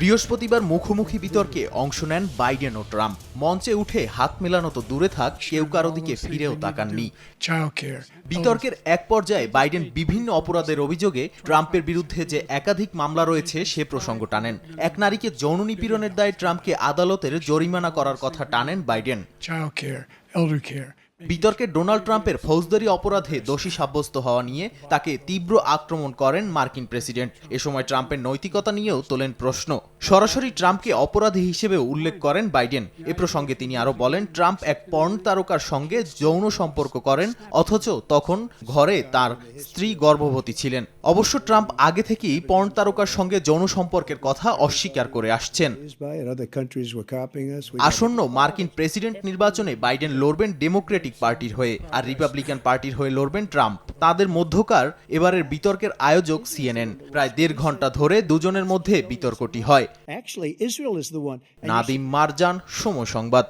বৃহস্পতিবার মুখোমুখি বিতর্কে অংশ নেন বাইডেন ও ট্রাম্প মঞ্চে উঠে হাত মেলানো তো দূরে থাক কেউ কারও দিকে ফিরেও তাকাননি. বিতর্কের এক পর্যায়ে বাইডেন বিভিন্ন অপরাধের অভিযোগে ট্রাম্পের বিরুদ্ধে যে একাধিক মামলা রয়েছে, সে প্রসঙ্গ টানেন এক নারীকে যৌন নিপীড়নের দায়ে ট্রাম্পকে আদালতের জরিমানা করার কথা টানেন বাইডেন. বিতর্কে ডোনাল্ড ট্রাম্পের ফৌজদারি অপরাধে দোষী সাব্যস্ত হওয়া নিয়ে তাকে তীব্র আক্রমণ করেন মার্কিন প্রেসিডেন্ট। এ সময় ট্রাম্পের নৈতিকতা নিয়েও তোলেন প্রশ্ন। সরাসরি ট্রাম্পকে অপরাধী হিসেবে উল্লেখ করেন বাইডেন। এ প্রসঙ্গে তিনি আরও বলেন, ট্রাম্প এক পর্ন তারকার সঙ্গে যৌন সম্পর্ক করেন, অথচ তখন ঘরে তার স্ত্রী গর্ভবতী ছিলেন। অবশ্য ট্রাম্প আগে থেকেই পর্ন তারকার সঙ্গে যৌন সম্পর্কের কথা অস্বীকার করে আসছেন। আসন্ন মার্কিন প্রেসিডেন্ট নির্বাচনে বাইডেন লড়বেন ডেমোক্রেটিক পার্টির হয়ে আর রিপাবলিকান পার্টির হয়ে লড়বেন ট্রাম্প। তাদের মধ্যকার এবারের বিতর্কের আয়োজক সিএনএন প্রায় দেড় ঘণ্টা ধরে দুজনের মধ্যে বিতর্কটি হয়। নাদিম মারজান সময় সংবাদ।